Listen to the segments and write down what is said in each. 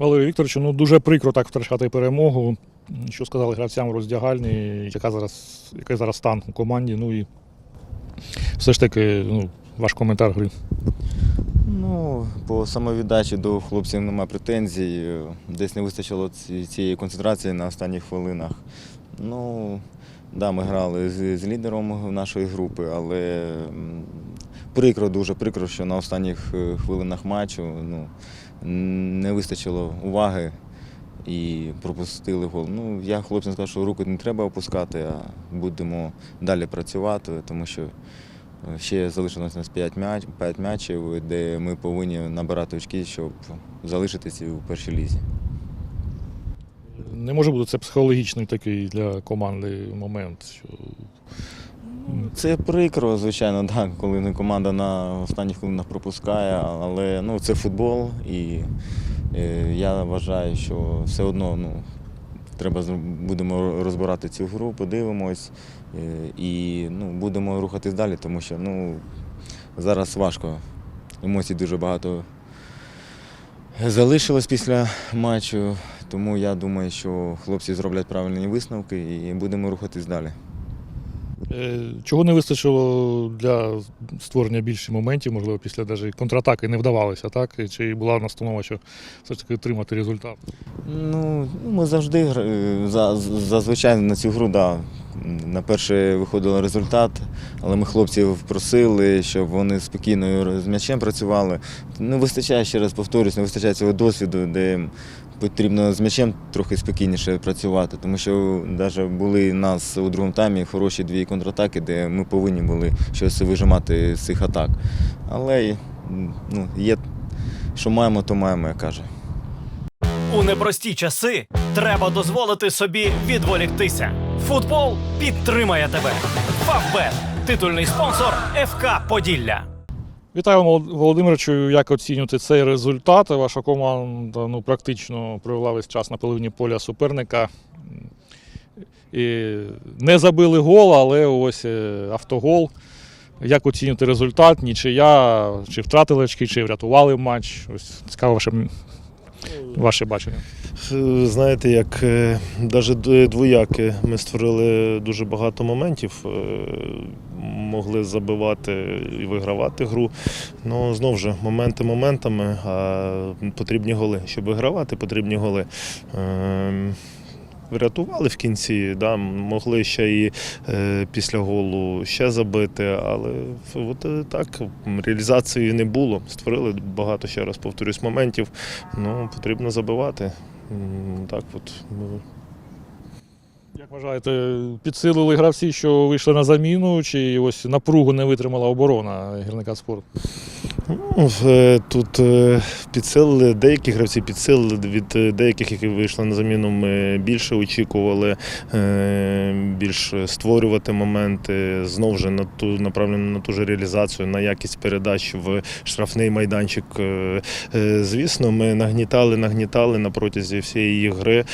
Валерій Вікторович, ну дуже прикро так втрачати перемогу. Що сказали гравцям у роздягальні, яка зараз, який зараз стан у команді. Ну і все ж таки, ну, ваш коментар гри. Ну, по самовіддачі до хлопців немає претензій. Десь не вистачило цієї концентрації на останніх хвилинах. Ну, да, ми грали з, з лідером нашої групи, але прикро, дуже прикро, що на останніх е, хвилинах матчу ну, не вистачило уваги і пропустили гол. Ну, я хлопцям сказав, що руку не треба опускати, а будемо далі працювати, тому що Ще залишилось у нас 5, м'яч, 5 м'ячів, де ми повинні набирати очки, щоб залишитися у першій лізі. Не може бути це психологічний такий для команди момент. Що... Це прикро, звичайно, так, коли команда на останніх хвилинах пропускає, але ну, це футбол, і е, я вважаю, що все одно ну, треба будемо розбирати цю гру, подивимось е, і ну, будемо рухатись далі, тому що ну, зараз важко. Емоцій дуже багато залишилось після матчу, тому я думаю, що хлопці зроблять правильні висновки і будемо рухатись далі. Е, Чого не вистачило для створення більше моментів, можливо, після навіть контратаки не вдавалося, так? Чи була настанова, що все ж таки отримати результат? Ну, ми завжди е, за- зазвичай на цю гру, да, на перше виходив результат, але ми хлопців просили, щоб вони спокійно з м'ячем працювали. Не вистачає, ще раз повторюсь, не вистачає цього досвіду, де потрібно з м'ячем трохи спокійніше працювати, тому що навіть були у нас у другому таймі хороші дві контратаки, де ми повинні були щось вижимати з цих атак. Але ну, є, що маємо, то маємо, як каже. У непрості часи треба дозволити собі відволіктися. Футбол підтримає тебе. Фавбет титульний спонсор ФК Поділля. Вітаю, Волод- Володимировичу. Як оцінюєте цей результат? Ваша команда ну, практично провела весь час на половині поля суперника. І не забили гол, але ось е, автогол. Як оцінюєте результат? Нічия, чи втратили очки, чи врятували матч? Ось цікаво ваше, ваше бачення. Е, Знаєте, як навіть двояки ми створили дуже багато моментів, е, могли забивати і вигравати гру. Ну, знову ж, моменти моментами, а потрібні голи. Щоб вигравати, потрібні голи. Врятували в кінці, да, могли ще і е, після голу ще забити, але от е, так, реалізації не було. Створили багато, ще раз повторюсь, моментів. Ну, потрібно забивати. Так от. ну, Як вважаєте, підсилили гравці, що вийшли на заміну, чи ось напругу не витримала оборона гірника спорту? Е, Тут е, підсилили, деякі гравці підсилили від е, деяких, які вийшли на заміну. Ми більше очікували е, більш створювати моменти, знову ж на ту направлено на ту ж реалізацію, на якість передач в штрафний майданчик. Звісно, ми нагнітали, нагнітали на протязі всієї гри.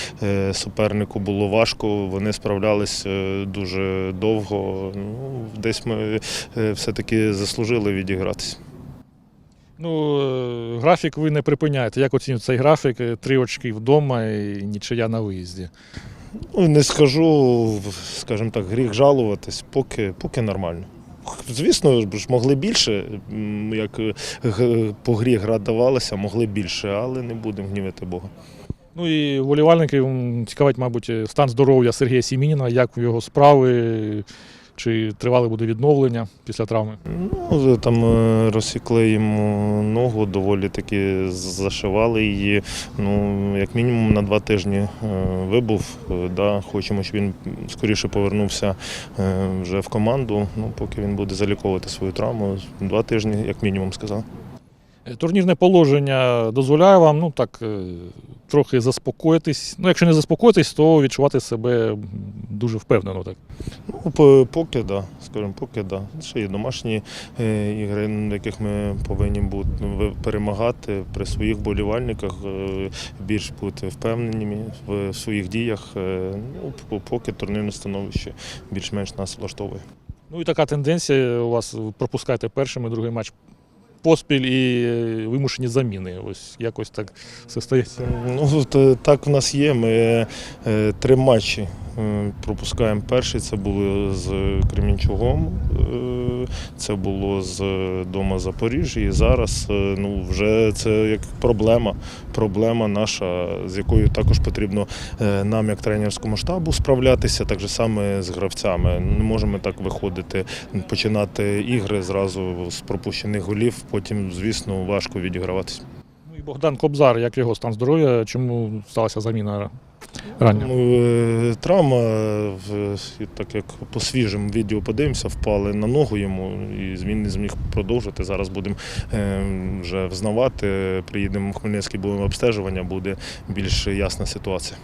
Супернику було важко, вони справлялись дуже довго. Ну, десь ми е, все-таки заслужили відігратися. Ну, е, графік ви не припиняєте. Як оцінюєте цей графік? Е, Три очки вдома і нічия на виїзді. Ну, не скажу, скажімо так, гріх жалуватись, поки, поки нормально. Звісно, ж могли більше, як е, по грі гра давалася, могли більше, але не будемо гнівити Бога. Ну і вболівальників м, цікавить, мабуть, стан здоров'я Сергія Сімініна, як його справи, чи тривале буде відновлення після травми. Ну, там е, розсікли йому ногу, доволі таки зашивали її. Ну, як мінімум на два тижні е, вибув. Е, Да, хочемо, щоб він скоріше повернувся вже в команду. Ну, поки він буде заліковувати свою травму. Два тижні, як мінімум, сказав. Е, Турнірне положення дозволяє вам ну, так, е, трохи заспокоїтись. Ну, якщо не заспокоїтись, то відчувати себе дуже впевнено. Так. Ну, поки да, скажімо, поки да. Ще є домашні е, ігри, на яких ми повинні бути перемагати при своїх болівальниках, більш бути впевненими в своїх діях. Ну, поки турнірне становище більш-менш нас влаштовує. Ну і така тенденція у вас пропускаєте перший і другий матч поспіль і е, вимушені заміни. Ось якось так все стається. Ну, так в нас є. Ми е, три матчі е, пропускаємо. Перший це були з Кремінчугом, е, це було з дома Запоріжжя. І зараз е, ну, вже це як проблема. Проблема наша, з якою також потрібно е, нам, як тренерському штабу, справлятися, так же саме з гравцями. Не можемо так виходити, починати ігри зразу з пропущених голів. Потім, звісно, важко відіграватися. Ну Богдан Кобзар, як його стан здоров'я, чому сталася заміна рання? Ну, е, травма, так як по свіжому відео подивимося, впали на ногу йому, і він не зміг продовжити. Зараз будемо е, вже взнавати. Приїдемо в Хмельницький, будемо обстежування, буде більш ясна ситуація.